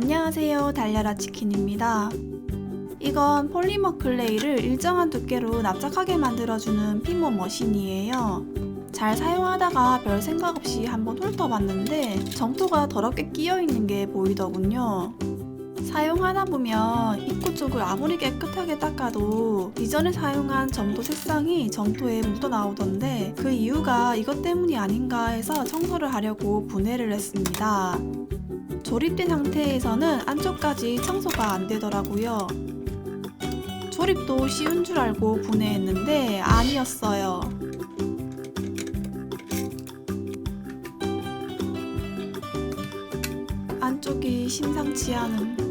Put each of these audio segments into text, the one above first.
안녕하세요 달려라 치킨입니다. 이건 폴리머 클레이를 일정한 두께로 납작하게 만들어주는 핀모 머신이에요. 잘 사용하다가 별 생각 없이 한번 훑어봤는데 점토가 더럽게 끼어있는 게 보이더군요. 사용하다 보면 입구 쪽을 아무리 깨끗하게 닦아도 이전에 사용한 점토 색상이 점토에 묻어 나오던데 그 이유가 이것 때문이 아닌가 해서 청소를 하려고 분해를 했습니다. 조립된 상태에서는 안쪽까지 청소가 안 되더라고요. 조립도 쉬운 줄 알고 분해했는데 아니었어요. 안쪽이 심상치 않음.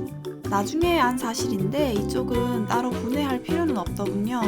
나중에 안 사실인데 이쪽은 따로 분해할 필요는 없더군요.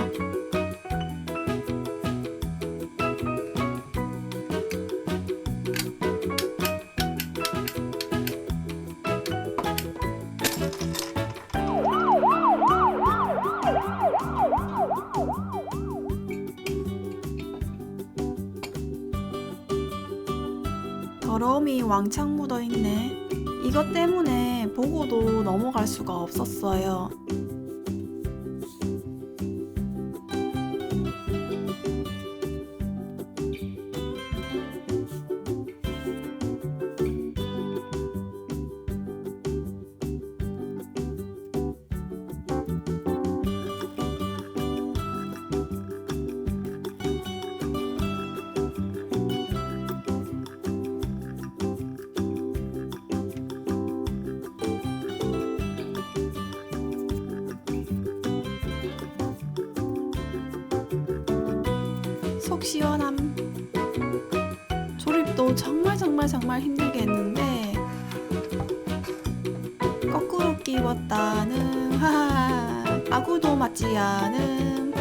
더러움이 왕창 묻어 있네. 이것 때문에 보고도 넘어갈 수가 없었어요. 속 시원함. 조립도 정말 정말 정말 힘들게 했는데 거꾸로 끼웠다는 하하 아구도 맞지 않음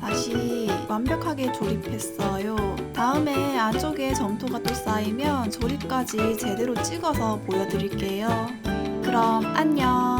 다시 완벽하게 조립했어요. 다음에 안쪽에 점토가 또 쌓이면 조립까지 제대로 찍어서 보여드릴게요. 그럼 안녕